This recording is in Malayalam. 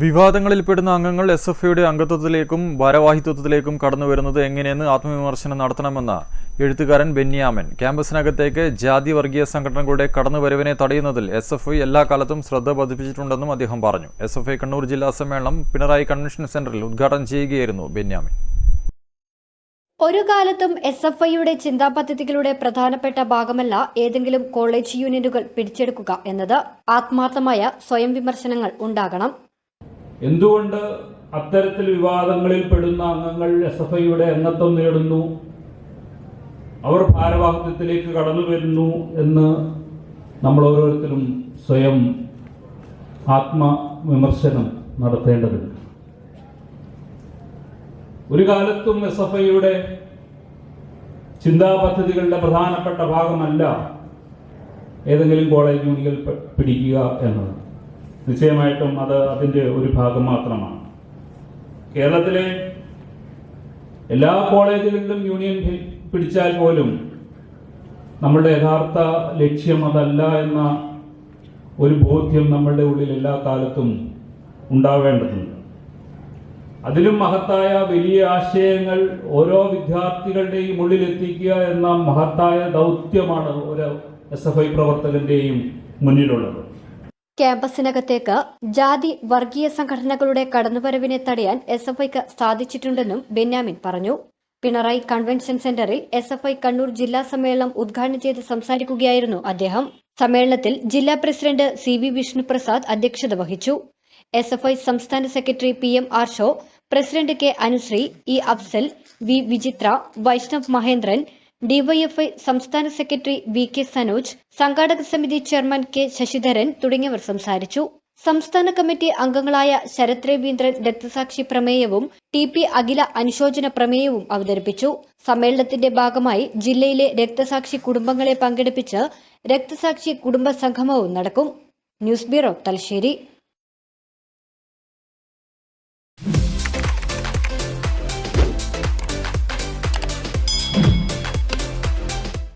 വിവാദങ്ങളിൽപ്പെടുന്ന അംഗങ്ങൾ എസ് എഫ് ഐയുടെ അംഗത്വത്തിലേക്കും ഭാരവാഹിത്വത്തിലേക്കും കടന്നു വരുന്നത് എങ്ങനെയെന്ന് ആത്മവിമർശനം നടത്തണമെന്ന് എഴുത്തുകാരൻ ബെന്യാമൻ. ക്യാമ്പസിനകത്തേക്ക് ജാതി വർഗീയ സംഘടനകളുടെ കടന്നുവരവിനെ തടയുന്നതിൽ എസ് എഫ് ഐ എല്ലാ കാലത്തും ശ്രദ്ധ പതിപ്പിച്ചിട്ടുണ്ടെന്നും അദ്ദേഹം പറഞ്ഞു. എസ് എഫ് ഐ കണ്ണൂർ ജില്ലാ സമ്മേളനം പിണറായി കൺവെൻഷൻ സെന്ററിൽ ഉദ്ഘാടനം ചെയ്യുകയായിരുന്നു ബെന്യാമൻ. ഒരു കാലത്തും എസ് എഫ് ഐയുടെ ചിന്താ പദ്ധതികളുടെ പ്രധാനപ്പെട്ട ഭാഗമല്ല ഏതെങ്കിലും കോളേജ് യൂണിയനുകൾ പിടിച്ചെടുക്കുക എന്നത്. ആത്മാർത്ഥമായ സ്വയം വിമർശനങ്ങൾ ഉണ്ടാകണം. എന്തുകൊണ്ട് അത്തരത്തിൽ വിവാദങ്ങളിൽ പെടുന്ന അംഗങ്ങൾ എസ് എഫ് ഐയുടെ അംഗത്വം നേടുന്നു? അവർ ഭാരവാഹിത്വത്തിലേക്ക് കടന്നു വരുന്നു എന്ന് നമ്മൾ ഓരോരുത്തരും സ്വയം ആത്മവിമർശനം നടത്തേണ്ടതുണ്ട്. ഒരു കാലത്തും എസ് എഫ് ഐയുടെ ചിന്താ പദ്ധതികളുടെ പ്രധാനപ്പെട്ട ഭാഗമല്ല ഏതെങ്കിലും കോളേജ് യൂണിയൻ പിടിക്കുക എന്നത്. നിശ്ചയമായിട്ടും അത് അതിന്റെ ഒരു ഭാഗം മാത്രമാണ്. കേരളത്തിലെ എല്ലാ കോളേജുകളിലും യൂണിയൻ പിടിച്ചാൽ പോലും നമ്മളുടെ യഥാർത്ഥ ലക്ഷ്യം അതല്ല എന്ന ഒരു ബോധ്യം നമ്മളുടെ ഉള്ളിൽ എല്ലാ കാലത്തും ഉണ്ടാവേണ്ടതുണ്ട്. അതിലും മഹത്തായ വലിയ ആശയങ്ങൾ ഓരോ വിദ്യാർത്ഥികളുടെയും ഉള്ളിലെത്തിക്കുക എന്ന മഹത്തായ ദൗത്യമാണ് ഒരു എസ് എഫ് ഐ പ്രവർത്തകന്റെയും മുന്നിലുള്ളത്. ക്യാമ്പസിനകത്തേക്ക് ജാതി വർഗീയ സംഘടനകളുടെ കടന്നുവരവിനെ തടയാൻ എസ് എഫ് ഐക്ക് സാധിച്ചിട്ടുണ്ടെന്നും ബെന്യാമിൻ പറഞ്ഞു. പിണറായി കൺവെൻഷൻ സെന്ററിൽ എസ് എഫ് ഐ കണ്ണൂർ ജില്ലാ സമ്മേളനം ഉദ്ഘാടനം ചെയ്ത് സംസാരിക്കുകയായിരുന്നു അദ്ദേഹം. സമ്മേളനത്തിൽ ജില്ലാ പ്രസിഡന്റ് സി വി വിഷ്ണുപ്രസാദ് അധ്യക്ഷത വഹിച്ചു. എസ് എഫ് ഐ സംസ്ഥാന secretary P M Arsho president K Anusree E Afsal V Vichitra Vaishnav Mahendran DYFI സംസ്ഥാന സെക്രട്ടറി വി കെ സനോജ് സംഘാടക സമിതി ചെയർമാൻ കെ ശശിധരൻ തുടങ്ങിയവർ സംസാരിച്ചു. സംസ്ഥാന കമ്മിറ്റി അംഗങ്ങളായ ശരത് രവീന്ദ്രൻ രക്തസാക്ഷി പ്രമേയവും ടി പി അഖില അനുശോചന പ്രമേയവും അവതരിപ്പിച്ചു. സമ്മേളനത്തിന്റെ ഭാഗമായി ജില്ലയിലെ രക്തസാക്ഷി കുടുംബങ്ങളെ പങ്കെടുപ്പിച്ച് രക്തസാക്ഷി കുടുംബ സംഗമവും നടക്കും. News bureau Thalassery.